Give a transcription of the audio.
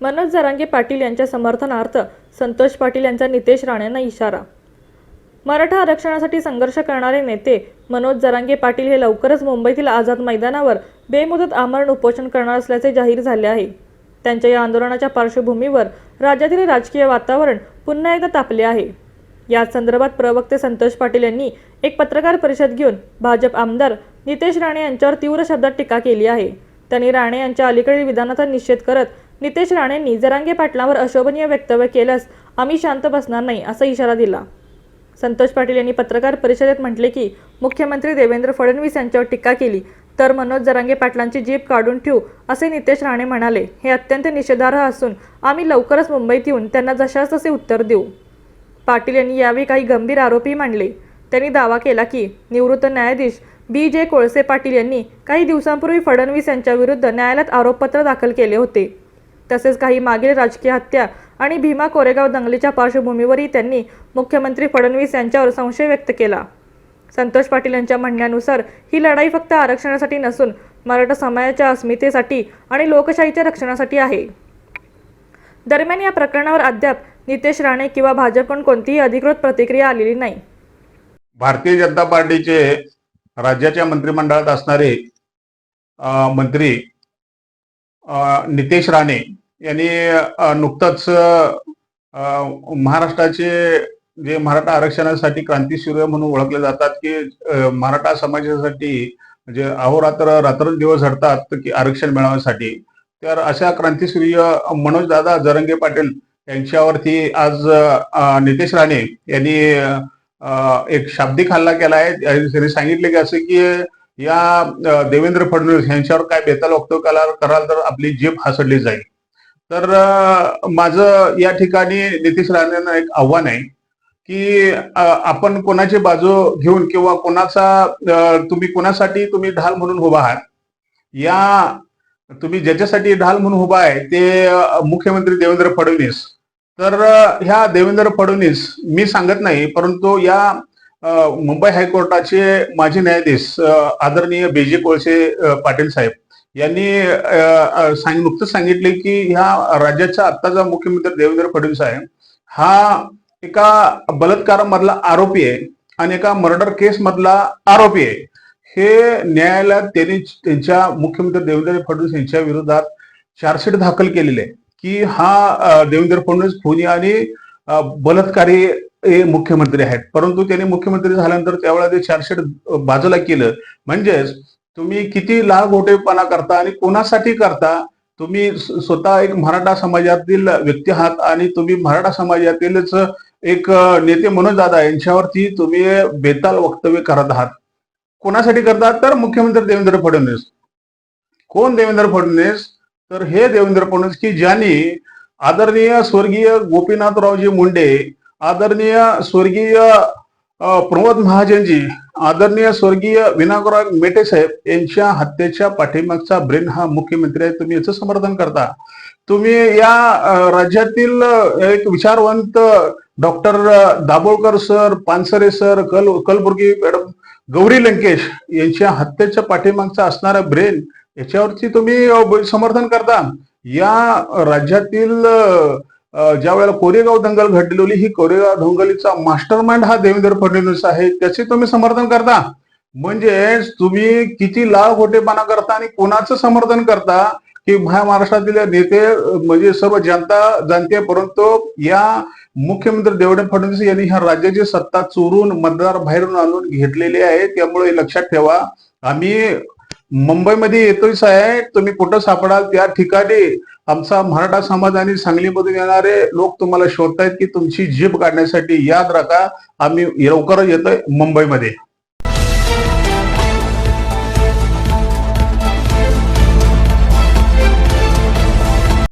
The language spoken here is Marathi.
मनोज जरांगे पाटील यांच्या समर्थनार्थ संतोष पाटील यांचा नितेश राणेंना इशारा. मराठा आरक्षणासाठी संघर्ष करणारे नेते मनोज जरांगे पाटील हे लवकरच मुंबईतील आझाद मैदानावर बेमुदत आमरण उपोषण करणार असल्याचे जाहीर झाले आहे. त्यांच्या या आंदोलनाच्या पार्श्वभूमीवर राज्यातील राजकीय वातावरण पुन्हा एकदा तापले आहे. याच संदर्भात प्रवक्ते संतोष पाटील यांनी एक पत्रकार परिषद घेऊन भाजप आमदार नितेश राणे यांच्यावर तीव्र शब्दात टीका केली आहे. त्यांनी राणे यांच्या अलीकडील विधानाचा निषेध करत नितेश राणेंनी जरांगे पाटलांवर अशोभनीय वक्तव्य केल्यास आम्ही शांत बसणार नाही असा इशारा दिला. संतोष पाटील यांनी पत्रकार परिषदेत म्हटले की मुख्यमंत्री देवेंद्र फडणवीस यांच्यावर टीका केली तर मनोज जरांगे पाटलांची जीप काढून ठेवू असे नितेश राणे म्हणाले. हे अत्यंत निषेधार्ह असून आम्ही लवकरच मुंबईत येऊन त्यांना जशास तसे उत्तर देऊ. पाटील यांनी यावेळी काही गंभीर आरोपही मांडले. त्यांनी दावा केला की निवृत्त न्यायाधीश बी. जे. कोळसे पाटील यांनी काही दिवसांपूर्वी फडणवीस यांच्याविरुद्ध न्यायालयात आरोपपत्र दाखल केले होते. तसेच काही मागील राजकीय हत्या आणि भीमा कोरेगाव दंगलीच्या पार्श्वभूमीवरही त्यांनी मुख्यमंत्री फडणवीस यांच्यावर संशय व्यक्त केला. संतोष पाटील यांच्या म्हणण्यानुसार ही लढाई फक्त आरक्षणासाठी नसून मराठा समाजाच्या अस्मितेसाठी आणि लोकशाहीच्या रक्षणासाठी आहे. दरम्यान या प्रकरणावर अद्याप नितेश राणे किंवा भाजपकडून कोणतीही अधिकृत प्रतिक्रिया आलेली नाही. भारतीय जनता पार्टीचे राज्याच्या मंत्रिमंडळात असणारे मंत्री नितेश राणे यांनी नुकताच नुकतंच महाराष्ट्राचे जे मराठा आरक्षणासाठी क्रांतीसूर्य म्हणून ओळखले जातात की मराठा समाजासाठी म्हणजे अहोरात्र रात्रंदिवस झडतात की आरक्षण मिळवण्यासाठी. तर अशा क्रांतीसूर्य मनोज दादा जरंगे पाटील यांच्यावरती आज नितेश राणे यांनी एक शाब्दिक हल्ला केला आहे. त्यांनी सांगितले की असं की या देवेंद्र फडणवीस यांच्यावर काय बेताल वक्तव्य कराल कराल तर आपली जीभ हासडली जाईल. तर माझं या ठिकाणी नितीश राणेंना एक आव्हान आहे की आपण कोणाची बाजू घेऊन किंवा कोणाचा तुम्ही कोणासाठी तुम्ही ढाल म्हणून उभा आहात या तुम्ही ज्याच्यासाठी ढाल म्हणून उभा आहे ते मुख्यमंत्री देवेंद्र फडणवीस. तर ह्या देवेंद्र फडणवीस मी सांगत नाही परंतु या मुंबई हायकोर्टाचे माजी न्यायाधीश आदरणीय बेजी कोळसे पाटील साहेब यांनी सांग नुकतंच सांगितले की ह्या राज्याचा आत्ताचा मुख्यमंत्री देवेंद्र फडणवीस आहे हा एका बलात्कारामधला आरोपी आहे आणि एका मर्डर केस मधला आरोपी आहे. हे न्यायालयात त्यांनी त्यांच्या मुख्यमंत्री देवेंद्र फडणवीस यांच्या विरोधात चार्जशीट दाखल केलेले आहे की हा देवेंद्र फडणवीस खुनी आणि बलात्कारी हे मुख्यमंत्री आहेत. परंतु त्यांनी मुख्यमंत्री झाल्यानंतर त्यावेळेला ते चार्जशीट बाजूला केलं. म्हणजेच तुम्ही किती लाल गोटेपणा करता आणि कोणासाठी करता तुम्ही स्वतः एक मराठा समाजातील व्यक्ती आहात आणि तुम्ही मराठा समाजातीलच एक नेते मनोज दादा यांच्यावरती तुम्ही बेताल वक्तव्य करत आहात. कोणासाठी करतात तर मुख्यमंत्री देवेंद्र फडणवीस. कोण देवेंद्र फडणवीस? तर हे देवेंद्र फडणवीस की ज्यांनी आदरणीय स्वर्गीय गोपीनाथरावजी मुंडे आदरणीय स्वर्गीय प्रमोद महाजनजी आदरणीय स्वर्गीय विनायकराव मेटे साहेब यांच्या हत्येच्या पाठीमागचा ब्रेन हा मुख्यमंत्री आहे. तुम्ही याचं समर्थन करता. तुम्ही या राज्यातील एक विचारवंत doctor Dabholkar sir Pansare sir कल कलबुर्गी मॅडम गौरी लंकेश यांच्या हत्येच्या पाठीमागचा असणारा ब्रेन याच्यावरती तुम्ही समर्थन करता. या राज्यातील ज्या वेळेला कोरेगाव दंगल घडलेली ही कोरेगाव दंगलीचा मास्टर माइंड हा देवेंद्र फडणवीस आहे. त्याचे तुम्ही समर्थन करता? म्हणजे तुम्ही किती लाळ खोटेपणा करता आणि कोणाचं समर्थन करता की महाराष्ट्रातील नेते म्हणजे सर्व जनता जाणते परंतु या मुख्यमंत्री देवेंद्र फडणवीस यांनी ह्या राज्याची सत्ता चोरून मतदार बाहेरून आणून घेतलेली आहे. त्यामुळे लक्षात ठेवा. आम्ही मुंबईमध्ये येतोय साहेब. तुम्ही कुठं सापडाल? त्या ठिकाणी आमचा मराठा समाज आणि सांगलीमधून येणारे लोक तुम्हाला शोधतायत की तुमची जीभ काढण्यासाठी याद राखा. आम्ही लवकरच येतोय मुंबईमध्ये.